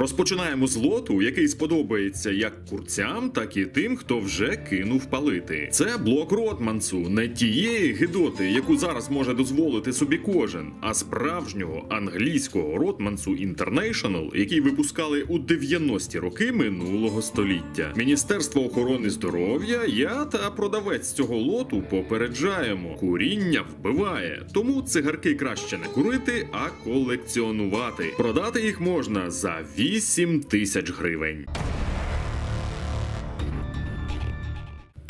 Розпочинаємо з лоту, який сподобається як курцям, так і тим, хто вже кинув палити. Це блок Ротмансу, не тієї гидоти, яку зараз може дозволити собі кожен, а справжнього англійського Ротмансу International, який випускали у 90-ті роки минулого століття. Міністерство охорони здоров'я, я та продавець цього лоту попереджаємо: куріння вбиває, тому цигарки краще не курити, а колекціонувати. Продати їх можна за 8 тисяч гривень.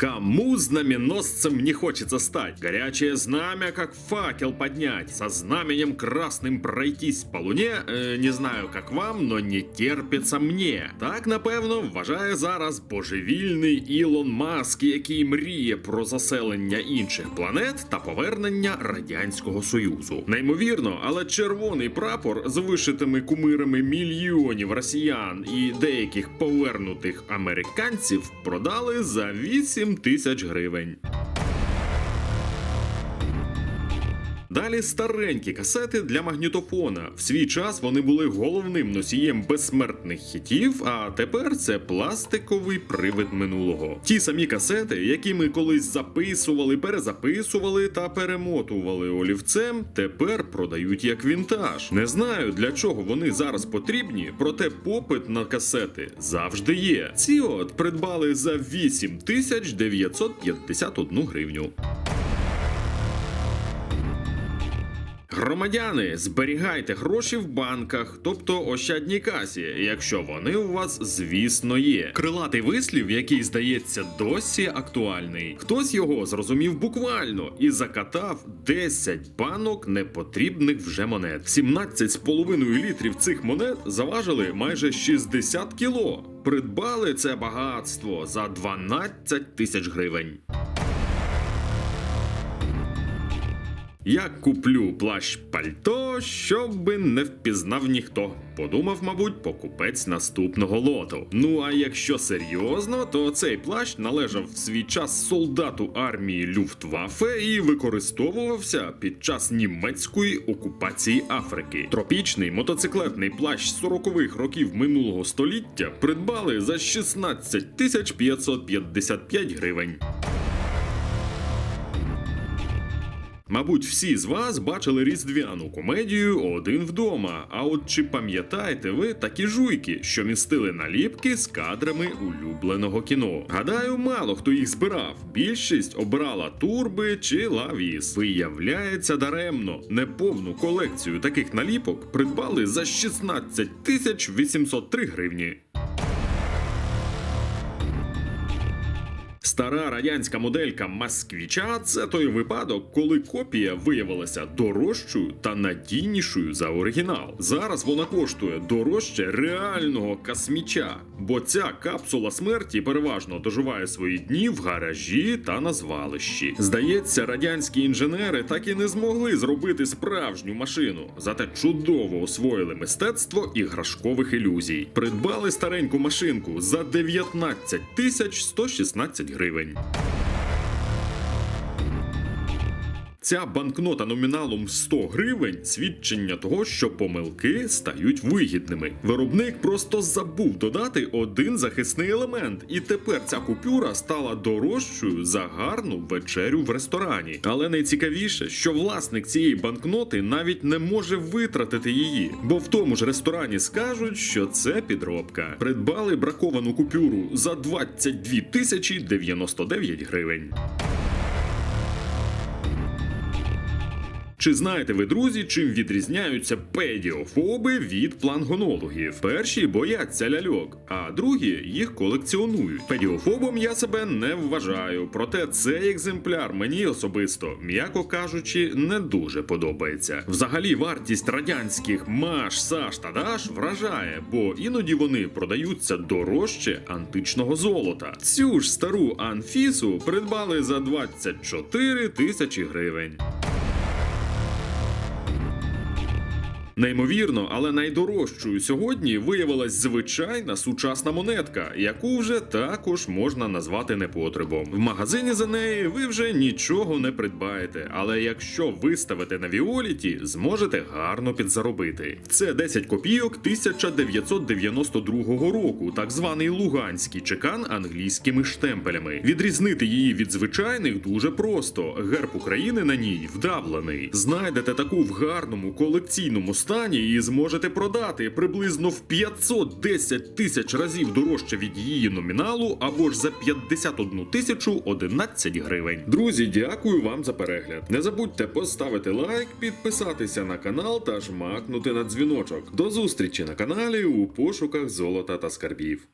Кому знаменосцем не хочется стать? Горячее знамя, как факел поднять, со знаменем красным пройтись по луне, э, не знаю, как вам, но не терпится мне. Так, напевно, вважає зараз божевільний Ілон Маск, який мріє про заселення інших планет та повернення Радянського Союзу. Неймовірно, але червоний прапор з вишитими кумирами мільйонів росіян і деяких повернутих американців продали за 8 тисяч гривень. Далі старенькі касети для магнітофона. В свій час вони були головним носієм безсмертних хітів, а тепер це пластиковий привид минулого. Ті самі касети, які ми колись записували, перезаписували та перемотували олівцем, тепер продають як вінтаж. Не знаю для чого вони зараз потрібні, проте попит на касети завжди є. Ці от придбали за 8 тисяч 951 гривню. Громадяни, зберігайте гроші в банках, тобто ощадній касі, якщо вони у вас, звісно, є. Крилатий вислів, який здається досі актуальний. Хтось його зрозумів буквально і закатав 10 банок непотрібних вже монет. 17,5 літрів цих монет заважили майже 60 кіло. Придбали це багатство за 12 тисяч гривень. Я куплю плащ пальто, щоби не впізнав ніхто. Подумав, мабуть, покупець наступного лоту. Ну а якщо серйозно, то цей плащ належав в свій час солдату армії Люфтваффе і використовувався під час німецької окупації Африки. Тропічний мотоциклетний плащ 40-х років минулого століття придбали за 16 тисяч 555 гривень. Мабуть, всі з вас бачили різдвяну комедію Один вдома. А от чи пам'ятаєте ви такі жуйки, що містили наліпки з кадрами улюбленого кіно? Гадаю, мало хто їх збирав. Більшість обирала турби чи лавіс. Виявляється даремно. Неповну колекцію таких наліпок придбали за 16 тисяч 803 гривні. Стара радянська моделька Москвіча це той випадок, коли копія виявилася дорожчою та надійнішою за оригінал. Зараз вона коштує дорожче реального косміча, бо ця капсула смерті переважно доживає свої дні в гаражі та на звалищі. Здається, радянські інженери так і не змогли зробити справжню машину, зате чудово освоїли мистецтво іграшкових ілюзій. Придбали стареньку машинку за 19 тисяч 116 гривень. Ця банкнота номіналом 100 гривень свідчення того, що помилки стають вигідними. Виробник просто забув додати один захисний елемент, і тепер ця купюра стала дорожчою за гарну вечерю в ресторані. Але найцікавіше, що власник цієї банкноти навіть не може витратити її, бо в тому ж ресторані скажуть, що це підробка. Придбали браковану купюру за 22 тисячі 99 гривень. Чи знаєте ви, друзі, чим відрізняються педіофоби від плангонологів? Перші бояться ляльок, а другі їх колекціонують. Педіофобом я себе не вважаю, проте цей екземпляр мені особисто, м'яко кажучи, не дуже подобається. Взагалі, вартість радянських Маш, Саш та Даш вражає, бо іноді вони продаються дорожче античного золота. Цю ж стару Анфісу придбали за 24 тисячі гривень. Неймовірно, але найдорожчою сьогодні виявилась звичайна сучасна монетка, яку вже також можна назвати непотребом. В магазині за неї ви вже нічого не придбаєте, але якщо виставите на Віоліті, зможете гарно підзаробити. Це 10 копійок 1992 року, так званий луганський чекан англійськими штемпелями. Відрізнити її від звичайних дуже просто. Герб України на ній вдавлений. Знайдете таку в гарному колекційному стані і зможете продати приблизно в 510 тисяч разів дорожче від її номіналу або ж за 51 тисячу 11 гривень. Друзі, дякую вам за перегляд. Не забудьте поставити лайк, підписатися на канал та жмакнути на дзвіночок. До зустрічі на каналі у пошуках золота та скарбів.